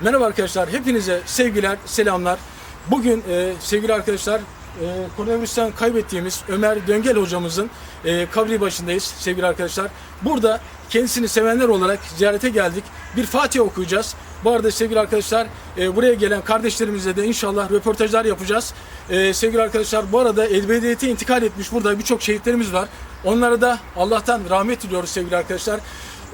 Merhaba arkadaşlar, hepinize sevgiler, selamlar. Bugün e, sevgili arkadaşlar, e, koronavirüsten kaybettiğimiz Ömer Döngel hocamızın e, kabri başındayız sevgili arkadaşlar. Burada kendisini sevenler olarak ziyarete geldik. Bir Fatiha okuyacağız. Bu arada sevgili arkadaşlar, e, buraya gelen kardeşlerimizle de inşallah röportajlar yapacağız. E, sevgili arkadaşlar, bu arada Elbediyete intikal etmiş burada birçok şehitlerimiz var. Onlara da Allah'tan rahmet diliyoruz sevgili arkadaşlar.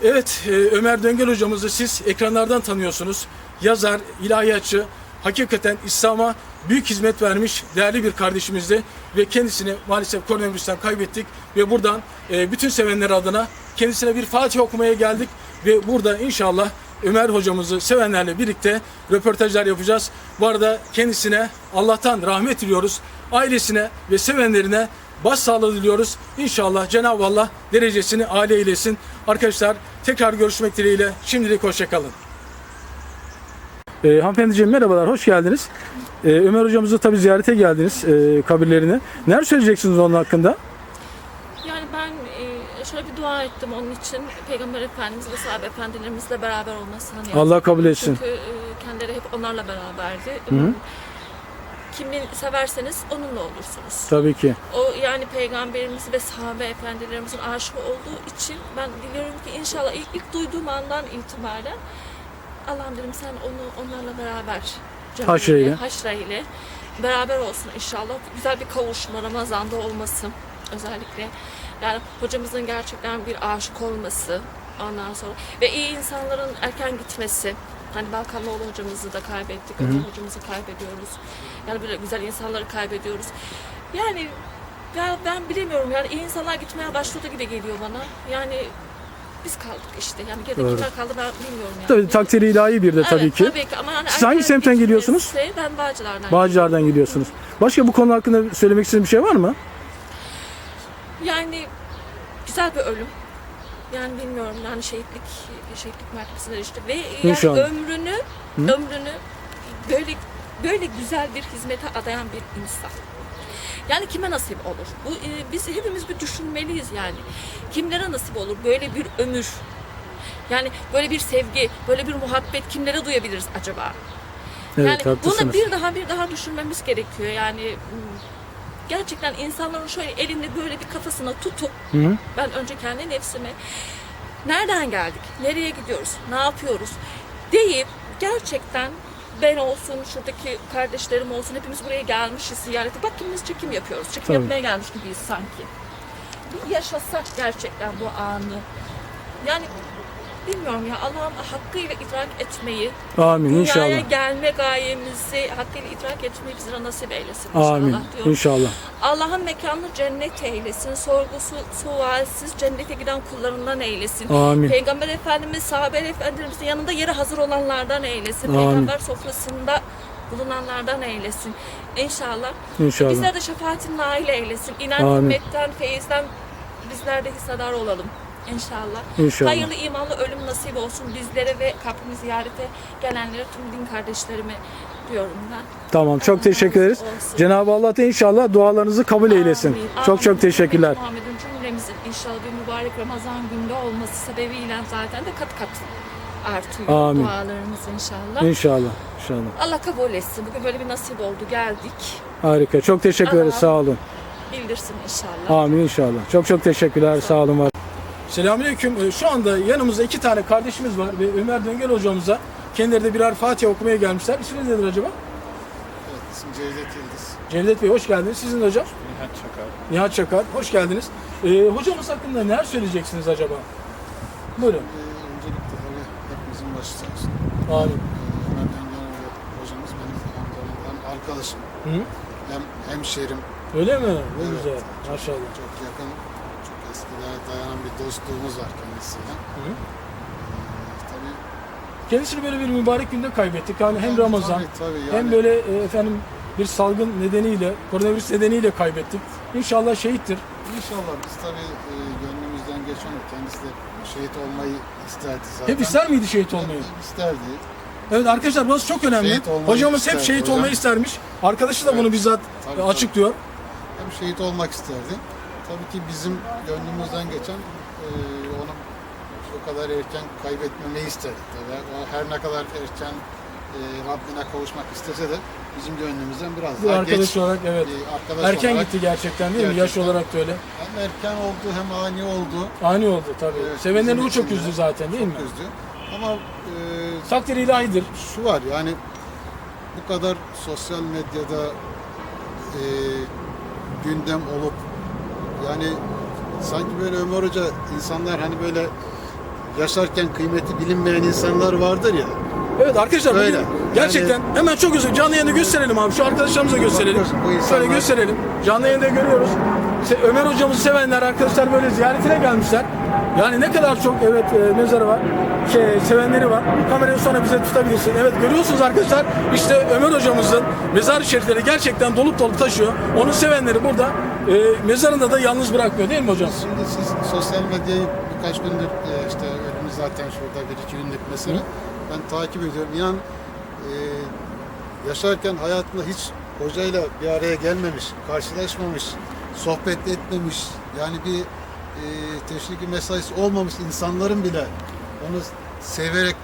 Evet, e, Ömer Döngel hocamızı siz ekranlardan tanıyorsunuz. Yazar, ilahiyatçı, hakikaten İslam'a büyük hizmet vermiş değerli bir kardeşimizdi. Ve kendisini maalesef koronavirüsten kaybettik. Ve buradan e, bütün sevenler adına kendisine bir Fatiha okumaya geldik. Ve burada inşallah Ömer hocamızı sevenlerle birlikte röportajlar yapacağız. Bu arada kendisine Allah'tan rahmet diliyoruz. Ailesine ve sevenlerine başsağlığı diliyoruz. İnşallah Cenab-ı Allah derecesini âli eylesin. Arkadaşlar tekrar görüşmek dileğiyle şimdilik hoşçakalın. Ee, hanımefendiciğim merhabalar, hoş geldiniz. Ee, Ömer hocamızı tabi ziyarete geldiniz e, kabirlerine. Neler söyleyeceksiniz onun hakkında? Yani ben e, şöyle bir dua ettim onun için. Peygamber Efendimiz ve sahabe efendilerimizle beraber olmasını niyaz Allah kabul etsin. Çünkü e, kendileri hep onlarla beraberdi. hı. Kimi severseniz onunla olursunuz. Tabii ki. O yani peygamberimiz ve sahabe efendilerimizin aşığı olduğu için ben diliyorum ki inşallah ilk, ilk duyduğum andan itibaren Allah'ım dedim sen onu onlarla beraber Haşreyle. haşreyle beraber olsun inşallah. Güzel bir kavuşma Ramazan'da olması özellikle. Yani hocamızın gerçekten bir aşık olması ondan sonra ve iyi insanların erken gitmesi. Hani Balkanlıoğlu hocamızı da kaybettik, Ömer hocamızı kaybediyoruz. Yani böyle güzel insanları kaybediyoruz. Yani ben, ben bilemiyorum yani iyi insanlar gitmeye başladı gibi geliyor bana. Yani biz kaldık işte. Yani geride Doğru. kimler kaldı ben bilmiyorum yani. Tabii takdiri ilahi bir de tabii Evet, ki. Tabii ki ama yani Siz hangi erken semtten gitmesi- geliyorsunuz? Ben Bağcılar'dan. Bağcılar'dan gidiyorsunuz. Başka bu konu hakkında söylemek istediğiniz bir şey var mı? Yani güzel bir ölüm. Yani bilmiyorum yani şehitlik şehitlik merkezine işte ve yani İnşallah. ömrünü ömrünü böyle böyle güzel bir hizmete adayan bir insan. Yani kime nasip olur? Bu e, biz hepimiz bir düşünmeliyiz yani. Kimlere nasip olur böyle bir ömür? Yani böyle bir sevgi, böyle bir muhabbet kimlere duyabiliriz acaba? Evet, yani bunu bir daha bir daha düşünmemiz gerekiyor. Yani hmm, gerçekten insanların şöyle elinde böyle bir kafasına tutup Hı hı. ben önce kendi nefsime nereden geldik, nereye gidiyoruz, ne yapıyoruz deyip gerçekten ben olsun, şuradaki kardeşlerim olsun hepimiz buraya gelmişiz ziyarete. Bak kimimiz çekim yapıyoruz. Çekim Tabii. yapmaya gelmiş gibiyiz sanki. Bir yaşasak gerçekten bu anı. Yani bilmiyorum ya Allah'ım hakkıyla idrak etmeyi, Amin Dünyaya inşallah. gelme gayemizi hakkıyla idrak etmeyi bize nasip eylesin inşallah Amin diyorum. inşallah. Allah'ın mekanını cennet eylesin. Sorgusu sualsiz cennete giden kullarından eylesin. Amin. Peygamber Efendimiz, sahabe efendimizin yanında yeri hazır olanlardan eylesin. Amin. Peygamber sofrasında bulunanlardan eylesin. İnşallah. İnşallah. Bizler de şefaatin nail eylesin. İnan himmetten, feyizden bizler de hissedar olalım. İnşallah. İnşallah. Hayırlı imanlı nasip olsun bizlere ve kabrini ziyarete gelenlere tüm din kardeşlerime diyorum ben. Tamam çok teşekkür ederiz. Cenab-ı Allah da inşallah dualarınızı kabul eylesin. Amin, Çok çok amin. teşekkürler. Muhammed'in cümlemizin inşallah bir mübarek Ramazan günde olması sebebiyle zaten de kat kat artıyor Amin. dualarımız inşallah. İnşallah. İnşallah. Allah kabul etsin. Bugün böyle bir nasip oldu. Geldik. Harika. Çok teşekkür ederiz. Sağ olun. Bildirsin inşallah. Amin inşallah. Çok çok teşekkürler. Sağ olun. Var. Selamünaleyküm. Ee, Şu anda yanımızda iki tane kardeşimiz var ve Ömer Döngel hocamıza kendileri de birer Fatiha okumaya gelmişler. İsminiz nedir acaba? Evet, isim Cevdet Yıldız. Cevdet Bey hoş geldiniz. Sizin de hocam? Nihat Çakar. Nihat Çakar. Hoş geldiniz. Ee, hocamız hakkında neler söyleyeceksiniz acaba? Buyurun. Ee, öncelikle tabii hepimizin başı sağ olsun. Amin. Ee, Ömer Dengel hocamız benim hem arkadaşım Hı? hem hemşerim. Öyle mi? Ne Evet. güzel. Maşallah. Çok yakın, eskilere dayanan bir dostluğumuz var kendisiyle. Hı? Ee, tabii, Kendisini böyle bir mübarek günde kaybettik. Yani hem tabii, Ramazan tabii, tabii, yani, hem böyle e, efendim bir salgın nedeniyle, koronavirüs nedeniyle kaybettik. İnşallah şehittir. İnşallah biz tabii e, gönlümüzden geçen o. Kendisi de şehit olmayı isterdi zaten. Hep ister miydi şehit olmayı? Hep isterdi. Evet arkadaşlar burası çok önemli. Şehit olmayı Hocamız hep şehit hocam. olmayı istermiş. Arkadaşı da bunu bizzat Tabii, e, açıklıyor. Hem şehit olmak isterdi. Tabii ki bizim gönlümüzden geçen e, onu o kadar erken kaybetmemeyi istedik tabii. O her ne kadar erken e, Rabbine kavuşmak istese de bizim gönlümüzden biraz Bir daha arkadaş geç. olarak evet. e, arkadaş Erken olarak gitti gerçekten değil mi? Yaş Gerçekten. olarak da öyle. Hem erken oldu hem ani oldu. Ani oldu tabii. Evet, Sevenleri bizim o çok için de üzdü zaten değil mi? Çok üzdü. Ama e, Takdir ilahidir. şu var yani bu kadar sosyal medyada e, gündem olup yani sanki böyle Ömer Hoca insanlar hani böyle yaşarken kıymeti bilinmeyen insanlar vardır ya. Evet arkadaşlar Öyle. bugün gerçekten hemen çok üzüldüm. Canlı yayını gösterelim abi. Şu arkadaşlarımıza gösterelim. İnsanlar- Şöyle gösterelim. Canlı yayında görüyoruz. İşte Ömer hocamızı sevenler arkadaşlar böyle ziyaretine gelmişler. Yani ne kadar çok evet e, mezarı var. Şey, sevenleri var. Kamerayı sonra bize tutabilirsin. Evet görüyorsunuz arkadaşlar. İşte Ömer hocamızın mezar şerifleri gerçekten dolup dolup taşıyor. Onun sevenleri burada e, mezarında da yalnız bırakmıyor değil mi hocam? Şimdi siz sosyal medyayı birkaç gündür e, işte önümüz zaten şurada bir iki günlük mesele. Ben takip ediyorum. İnan e, yaşarken hayatında hiç hocayla bir araya gelmemiş, karşılaşmamış, sohbet etmemiş, yani bir e, teşviki mesaisi olmamış insanların bile onu severek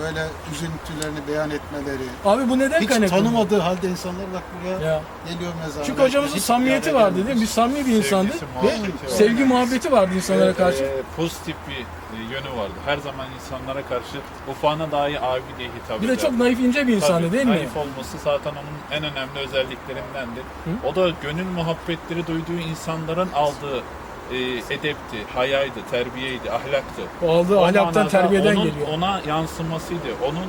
böyle üzüntülerini beyan etmeleri. Abi bu neden Hiç kaynaklanıyor? tanımadığı halde insanlar bak buraya Ya. geliyor mezarına. Çünkü hocamızın Hiç samimiyeti vardı değil mi? Bir samimi bir insandı ve vardı. sevgi muhabbeti vardı insanlara Evet, karşı. e, pozitif bir e, yönü vardı. Her zaman insanlara karşı ufağına dahi abi diye hitap Bir de çok naif ince bir insandı Tabii, değil mi? Naif olması zaten onun en önemli özelliklerindendir. O da gönül muhabbetleri duyduğu insanların aldığı e, edepti, hayaydı, terbiyeydi, ahlaktı. O aldığı O ahlaktan, terbiyeden onun, geliyor. Ona yansımasıydı. Onun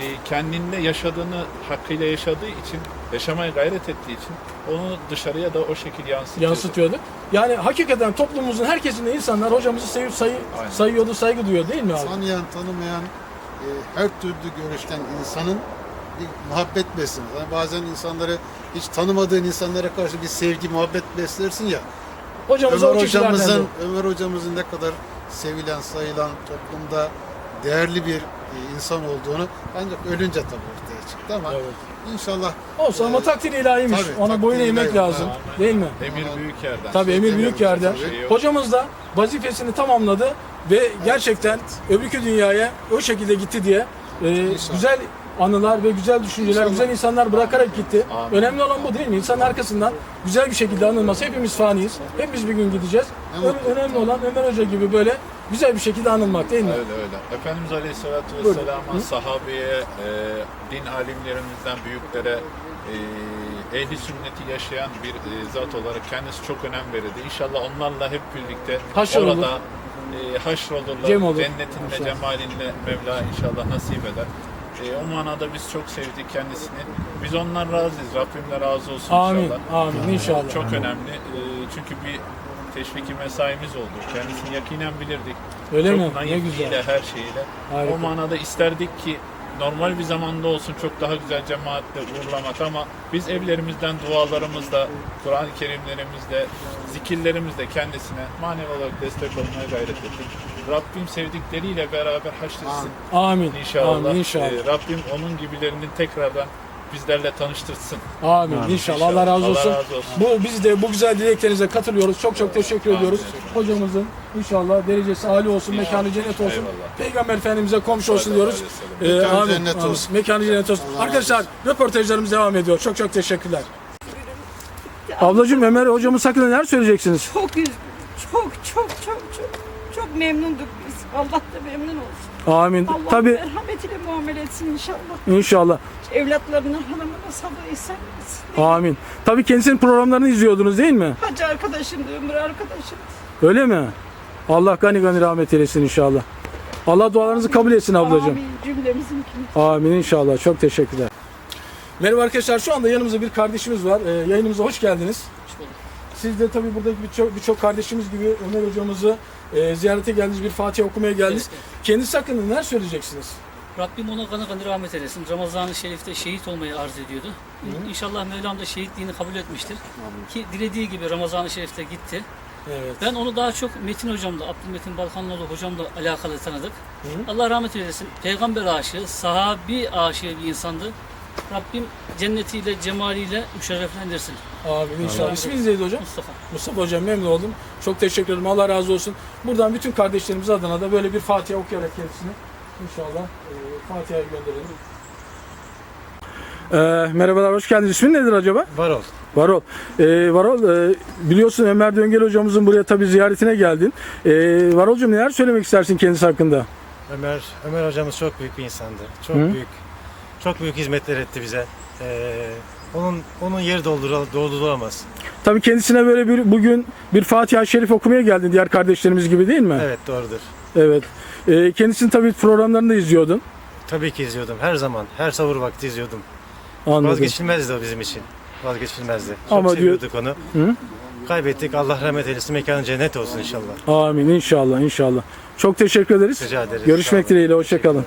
e, kendinde yaşadığını hakkıyla yaşadığı için, yaşamaya gayret ettiği için onu dışarıya da o şekilde yansıtıyordu. Yansıtıyordu. Yani hakikaten toplumumuzun herkesinde insanlar hocamızı sevip sayı, Aynen. sayıyordu, saygı duyuyor değil mi abi? Tanıyan, tanımayan e, her türlü görüşten insanın bir muhabbet beslenir. Yani bazen insanları hiç tanımadığın insanlara karşı bir sevgi, muhabbet beslersin ya. Hocamız o Ömer hocamızın, Ömer hocamızın ne kadar sevilen, sayılan, toplumda değerli bir e, insan olduğunu ancak ölünce tabii ortaya çıktı ama Evet. inşallah Olsun ama e, takdir ilahiymiş. tabii, Ona takdir boyun eğmek lazım. Ha. Değil mi? Emir büyük yerden. Tabii emir Emir büyük yerden. tabii. Hocamız da vazifesini tamamladı ve gerçekten öbürkü dünyaya o şekilde gitti diye e, İnşallah. güzel anılar ve güzel düşünceler, İnşallah. güzel insanlar bırakarak gitti. Amin. Önemli olan bu değil mi? İnsanın arkasından güzel bir şekilde anılması. Hepimiz faniyiz. Hepimiz bir gün gideceğiz. Mutlu. önemli olan Ömer Hoca gibi böyle güzel bir şekilde anılmak değil mi? Öyle öyle. Efendimiz Aleyhisselatü. Vesselam'a, sahabeye, e, din alimlerimizden büyüklere, e, ehli sünneti yaşayan bir e, zat olarak kendisi çok önem verirdi. İnşallah onlarla hep birlikte Haşrolur. orada e, haşrolurlar. Cem olur. Cennetinde, İnşallah. cemalinle Mevla inşallah nasip eder. E, o manada biz çok sevdik kendisini. Biz ondan razıyız. Rabbim de razı olsun Amin. inşallah. Amin inşallah. Çok önemli. E, çünkü bir teşviki mesaimiz oldu. Kendisini yakinen bilirdik. Öyle çok mi? Ne güzel. her şeyiyle. Harika. O manada isterdik ki normal bir zamanda olsun çok daha güzel cemaatle uğurlamak ama biz evlerimizden dualarımızla, Kur'an-ı Kerimlerimizle, zikirlerimizle kendisine manevi olarak destek olmaya gayret ettik. Rabbim sevdikleriyle beraber haşretsin Amin. inşallah. Amin inşallah. Ee, Rabbim onun gibilerini tekrardan bizlerle tanıştırsın. Amin. İnşallah. Allah razı olsun. Allah razı olsun. Bu biz de bu güzel dileklerinize katılıyoruz. Çok çok teşekkür Amin. ediyoruz. Hocamızın inşallah derecesi âli olsun, mekanı cennet olsun. Eyvallah. Peygamber Efendimiz'e komşu olsun diyoruz. Ee, Mekanı amin, cennet amin. olsun. Mekanı cennet olsun. Allah Arkadaşlar röportajlarımız devam ediyor. Çok çok teşekkürler. Ablacığım Ömer hocamız hakkında neler söyleyeceksiniz? Çok üzgünüm. Çok çok çok çok çok memnunduk biz. Allah da memnun olsun. Amin. Allah Tabii merhametiyle muamele etsin inşallah. inşallah. Evlatlarına, hanımına sabır ihsan etsin. Amin. Tabii kendisinin programlarını izliyordunuz değil mi? Hacı arkadaşımdı, ömür arkadaşım. Öyle mi? Allah gani gani rahmet eylesin inşallah. Allah dualarınızı kabul etsin ablacığım. Amin cümlemizinkini. Amin inşallah. Çok teşekkürler. Merhaba arkadaşlar. Şu anda yanımızda bir kardeşimiz var. Ee, yayınımıza hoş geldiniz. Siz de tabii buradaki birçok birçok kardeşimiz gibi Ömer hocamızı e, ziyarete geldiniz, bir Fatiha okumaya geldiniz. Kendisi hakkında neler söyleyeceksiniz? Rabbim ona kanı kanı rahmet eylesin. Ramazan-ı Şerif'te şehit olmayı arz ediyordu. İnşallah Mevlam da şehitliğini kabul etmiştir. Ki dilediği gibi Ramazan-ı Şerif'te gitti. Evet. Ben onu daha çok Metin hocamla, Abdülmetin Balkanlıoğlu hocamla alakalı tanıdık. Allah rahmet eylesin. Peygamber aşığı, sahabi aşığı bir insandı. Rabbim cennetiyle, cemaliyle müşerreflendirsin. Amin inşallah. İsminiz neydi hocam? Mustafa. Mustafa hocam memnun oldum. Çok teşekkür ederim. Allah razı olsun. Buradan bütün kardeşlerimiz adına da böyle bir Fatiha okuyarak kendisini inşallah e, Fatiha'ya gönderelim. Ee, merhabalar, hoş geldiniz. İsmin nedir acaba? Varol. Varol. Ee, Varol, e, biliyorsun Ömer Döngel hocamızın buraya tabii ziyaretine geldin. Ee, Varol'cum neler söylemek istersin kendisi hakkında? Ömer Ömer hocamız çok büyük bir insandı. Çok Hı. büyük. Çok büyük hizmetler etti bize. Ee, onun onun yeri doldurul- doldurulamaz. Tabii kendisine böyle bir bugün bir Fatiha-i Şerif okumaya geldin diğer kardeşlerimiz gibi değil mi? Evet doğrudur. Evet. Ee, kendisini tabii programlarını da izliyordun. Tabii ki izliyordum. Her zaman. Her savur vakti izliyordum. Anladım. Vazgeçilmezdi o bizim için. Vazgeçilmezdi. Çok Ama diyor- seviyorduk onu. Hı? Kaybettik. Allah rahmet eylesin. Mekanı cennet olsun inşallah. Amin inşallah inşallah. Çok teşekkür ederiz. Rica ederiz. Sağ Görüşmek olun. dileğiyle. Hoşçakalın.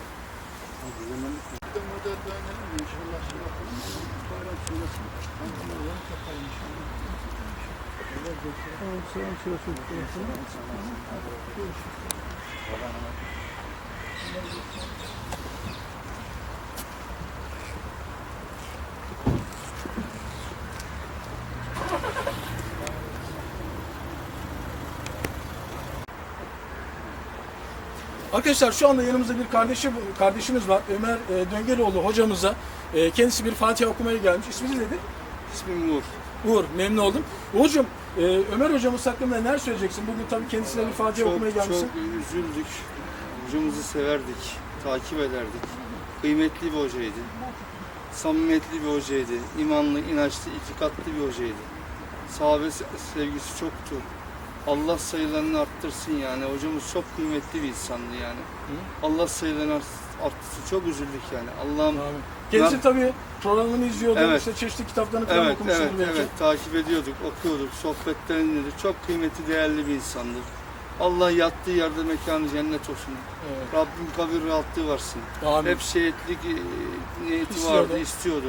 Arkadaşlar şu anda yanımızda bir kardeşi, kardeşimiz var. Ömer e, Döngeloğlu hocamıza. E, kendisi bir Fatiha okumaya gelmiş. İsminiz nedir? İsmim Uğur. Uğur. Memnun oldum. Uğur'cum e, Ömer hocamız hakkında neler söyleyeceksin? Bugün tabii kendisine bir Fatiha okumaya gelmişsin. çok üzüldük. Hocamızı severdik, takip ederdik. Kıymetli bir hocaydı. Samimiyetli bir hocaydı. İmanlı, inançlı, itikatlı bir hocaydı. Sahabe se- sevgisi çoktu. Allah sayılarını arttırsın yani. Hocamız çok kıymetli bir insandı yani. Allah sayılarını art- arttırsın. Çok üzüldük yani. Allah'ım. Kendisi Ben- tabii programını izliyordu. Evet. İşte çeşitli kitaplarını falan Evet, okumuştur evet, belki. evet. Takip ediyorduk, okuyorduk, sohbetlerini dinledik. Çok kıymetli, değerli bir insandır. Allah yattığı yerde mekanı cennet olsun. Evet. Rabbim kabir rahatlığı versin. Amin. Hep şehitlik e, niyeti İstiyordu. vardı, istiyordu.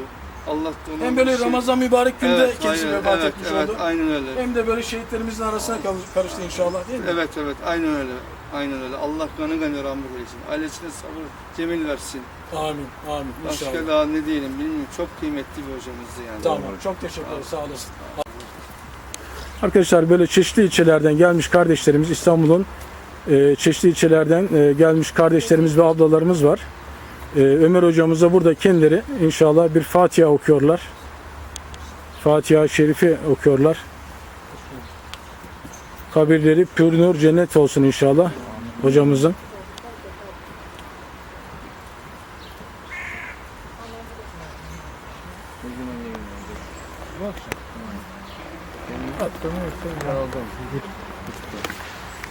Allah da Hem böyle şey- Ramazan mübarek günde evet, kendisi aynen, vefat evet, etmiş evet, oldu. aynen öyle. Hem de böyle şehitlerimizin arasına karıştı inşallah değil mi? Evet, evet, aynen öyle. Aynen öyle. Allah kanı kanı rahmet eylesin. Ailesine sabır, cemil versin. Amin. Amin. Başka İnşallah. daha ne diyelim bilmiyorum. Çok kıymetli bir hocamızdı yani. Tamam. Çok teşekkür ederiz. Sağ olasın. Arkadaşlar böyle çeşitli ilçelerden gelmiş kardeşlerimiz İstanbul'un e, çeşitli ilçelerden e, gelmiş kardeşlerimiz ve ablalarımız var. E, Ömer hocamıza burada kendileri inşallah bir Fatiha okuyorlar. Fatiha-i Şerifi okuyorlar. Kabirleri pür nur cennet olsun inşallah hocamızın.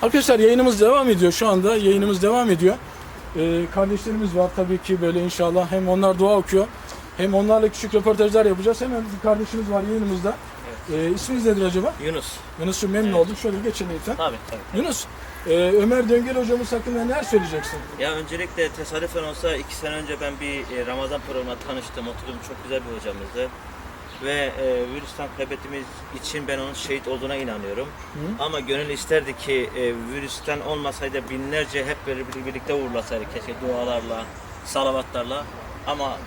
Arkadaşlar yayınımız devam ediyor. Şu anda yayınımız devam ediyor. Ee, kardeşlerimiz var tabii ki böyle inşallah. Hem onlar dua okuyor. Hem onlarla küçük röportajlar yapacağız. Hemen bir kardeşimiz var yayınımızda. Ee, isminiz nedir acaba? Yunus. Yunus'cum memnun oldum. Şöyle geçelim lütfen. Tabii tabii. Yunus, e, Ömer Döngel hocamız hakkında neler söyleyeceksin? Ya öncelikle tesadüfen olsa iki sene önce ben bir e, Ramazan programına tanıştım. Oturdum çok güzel bir hocamızdı. Ve e, virüsten kaybettiğimiz için ben onun şehit olduğuna inanıyorum. Ama gönül isterdi ki e, virüsten olmasaydı binlerce hep birlikte uğurlasaydı keşke dualarla, salavatlarla. Ama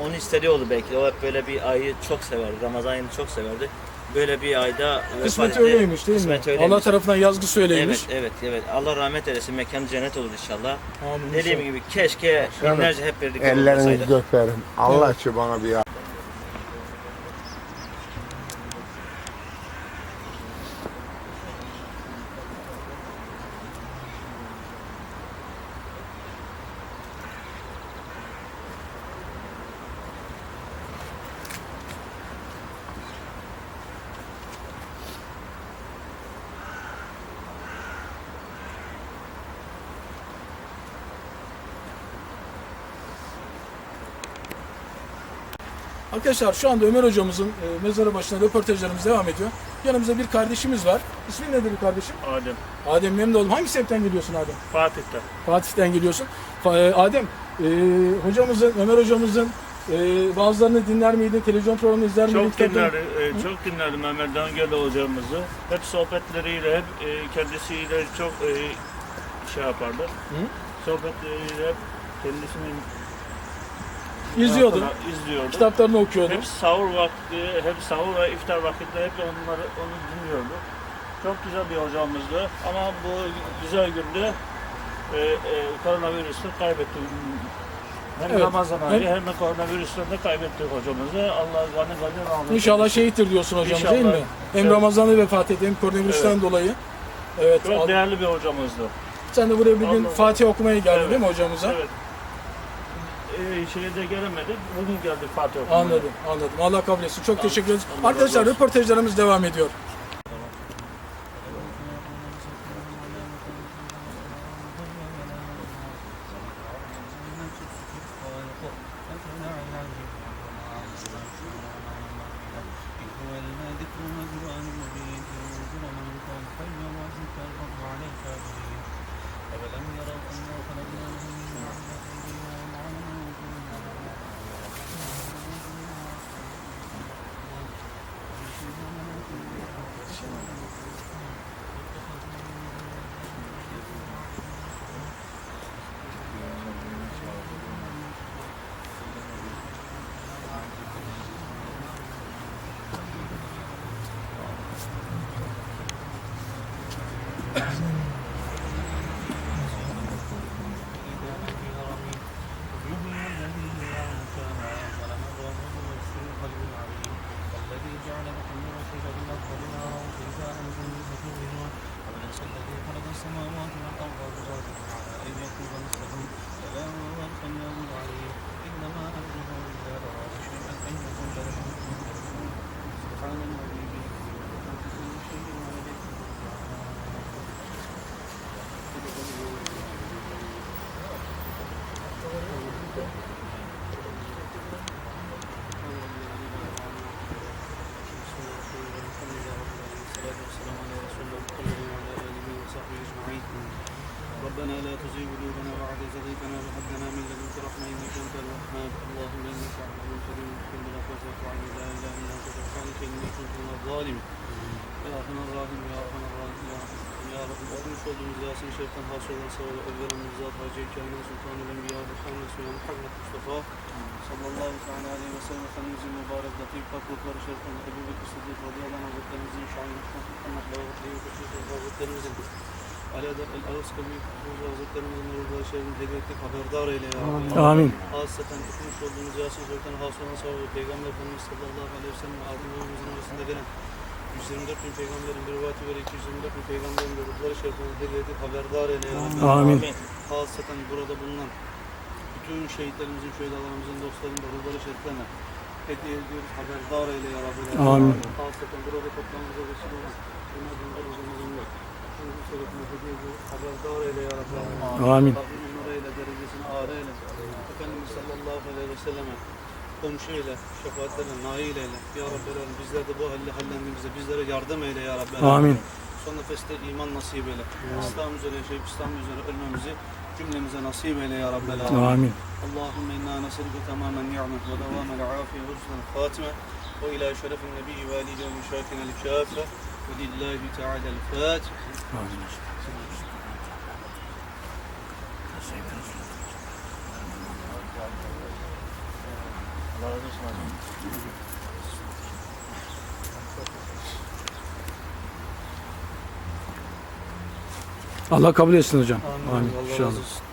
onun istediği oldu belki. O hep böyle bir ayı çok severdi. Ramazan ayını çok severdi. Böyle bir ayda Kısmet etti. öyleymiş değil Kısmet mi? öyleymiş. Allah tarafından yazgı söyleymiş. Evet, evet, evet. Allah rahmet eylesin. Mekanı cennet olur inşallah. Amin. Dediğim inşallah. gibi keşke binlerce hep birlikte Ellerinizi olmasaydı. göperim. Allah için bana bir ya. Arkadaşlar şu anda Ömer hocamızın e, mezarı başına röportajlarımız devam ediyor. Yanımızda bir kardeşimiz var. İsmin nedir bu kardeşim? Adem, Adem memnun oldum. Hangi semtten geliyorsun Adem? Fatih'te. Fatih'ten geliyorsun. Fa- e, Adem, e, hocamızın, Ömer hocamızın e, bazılarını dinler miydin? Televizyon programını izler miydin? Çok dinlerdim, e, çok dinlerdim Ömer Dangel hocamızı. Hep sohbetleriyle, hep e, kendisiyle çok e, şey yapardı. Sohbetleriyle hep kendisinin İzliyordun. izliyordu. Kitaplarını okuyordun. Hep sahur vakti, hep sahur ve iftar vakitleri hep onları onu dinliyordu. Çok güzel bir hocamızdı ama bu güzel günde e, e, koronavirüsü kaybettik Hem Evet. Ramazan ayı Hem- hem de koronavirüsten de kaybettik hocamızı. Allah gani gani rahmet İnşallah eylesin. şehittir diyorsun hocam İnşallah. değil mi? Hem Evet. Ramazan'da vefat etti hem koronavirüsten dolayı. Evet. Çok değerli bir hocamızdı. sen de buraya bir gün Allah- Fatih okumaya geldin Evet. değil mi hocamıza? Evet. Ee, şeye de gelemedik. Bugün geldik Fatih okumaya. Anladım, anladım. Allah kabul etsin. Çok teşekkür ederiz. Arkadaşlar röportajlarımız devam ediyor. Şerif'ten hasıl olan savru evvelimiz zat Hacı Kainat Sultanı Enbiya Muhammed Süleyman Muhammed Mustafa sallallahu aleyhi ve sellem Efendimizin mübarek latif taklukları şeriften Ebu Bekir Sıddık radıyallahu anh hazretlerimizin şahin Muhammed Lavutli'yi Kuşuz hazretlerimizin Ali Adar El Aras Kabi Kuşuz hazretlerimizin nurullah şerifin hediyetik haberdar eyle ya Rabbi. Amin. Hasreten okumuş olduğumuz Yasin hasıl olan savru Peygamber Efendimiz sallallahu aleyhi ve sellem adımlarımızın arasında gelen 124 bin peygamberin rivayeti göre 224 bin peygamberin de ruhları şerifine hediye edip haberdar eyle. Amin. Hasreten burada bulunan bütün şehitlerimizin, şehitlerimizin, dostlarının da ruhları şeriflerine hediye ediyoruz. Haberdar eyle ya Rabbi. Amin. Hasreten burada toplamımıza vesile olan Cenab-ı Hak hocamızın da ruhu şerifine hediye ediyoruz. Haberdar eyle ya Rabbi. Amin. Rabbim nur eyle, derecesini âre eyle. Efendimiz sallallahu aleyhi ve selleme komşuyla, şefaatlerle, naileyle. Ya Rabbi Rabbim bizler de bu halde hallendiğimizde bizlere yardım eyle Ya Rabbi. Amin. Son nefeste iman nasip eyle. İslam üzere yaşayıp İslam üzere ölmemizi cümlemize nasip eyle Ya Rabbi. Amin. Allahümme inna neselike tamamen ni'met ve devamel afiye ve husnel fatime ve ila şerefin nebi ve alihi ve müşakine el kâfe ve lillahi teâlâ el fâtiha. Amin. Allah razı olsun hocam. Allah kabul etsin hocam. Amin. Amin. Allah razı olsun.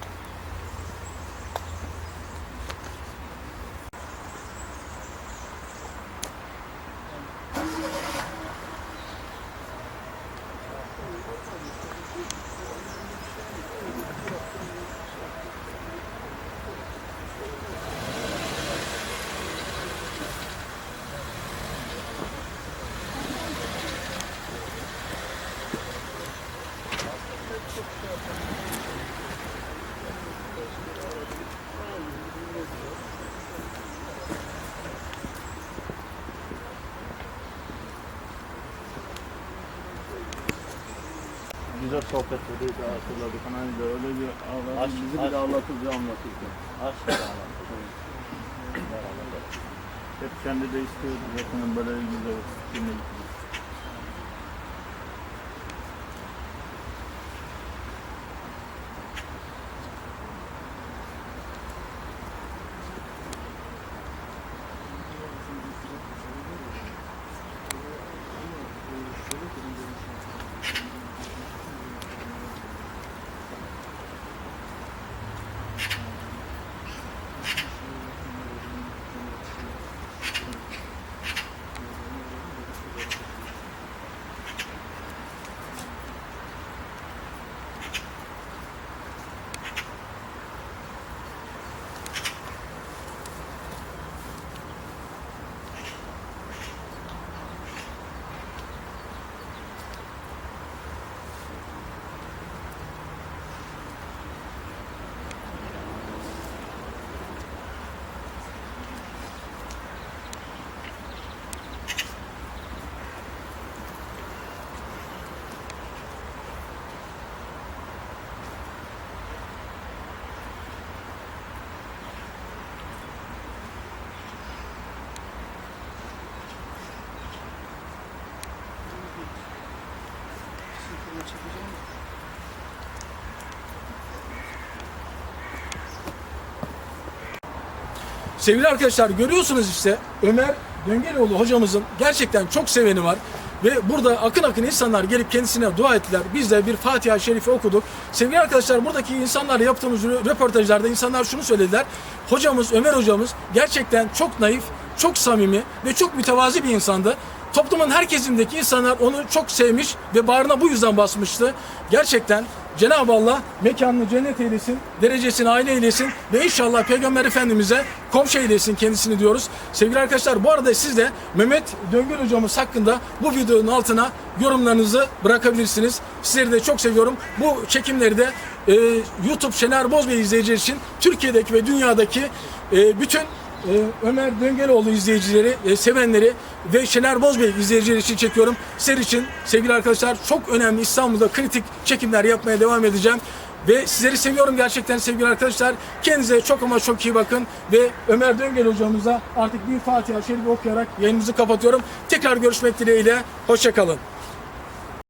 Güzel sohbetleri de hatırladık. Hani öyle bir ağladı. Bizi bir de anlatıcı anlatırdı. Hep kendi de istiyordu zaten böyle güzel dinledik. Sevgili arkadaşlar görüyorsunuz işte Ömer Döngeloğlu hocamızın gerçekten çok seveni var. Ve burada akın akın insanlar gelip kendisine dua ettiler. Biz de bir Fatiha-i Şerifi okuduk. Sevgili arkadaşlar buradaki insanlarla yaptığımız röportajlarda insanlar şunu söylediler. Hocamız Ömer hocamız gerçekten çok naif, çok samimi ve çok mütevazi bir insandı. Toplumun her kesimdeki insanlar onu çok sevmiş ve bağrına bu yüzden basmıştı. Gerçekten Cenab-ı Allah mekanını cennet eylesin, derecesini aile eylesin ve inşallah Peygamber Efendimiz'e komşu eylesin kendisini diyoruz. Sevgili arkadaşlar bu arada siz de Mehmet Döngül hocamız hakkında bu videonun altına yorumlarınızı bırakabilirsiniz. Sizleri de çok seviyorum. Bu çekimleri de e, YouTube Şener Bozbey izleyicileri için Türkiye'deki ve dünyadaki e, bütün Ömer Döngeloğlu izleyicileri, e, sevenleri ve Şener Bozbey izleyicileri için çekiyorum. Sizler için sevgili arkadaşlar çok önemli İstanbul'da kritik çekimler yapmaya devam edeceğim. Ve sizleri seviyorum gerçekten sevgili arkadaşlar. Kendinize çok ama çok iyi bakın. Ve Ömer Döngel hocamıza artık bir Fatiha Şerifi okuyarak yayınımızı kapatıyorum. Tekrar görüşmek dileğiyle. Hoşçakalın.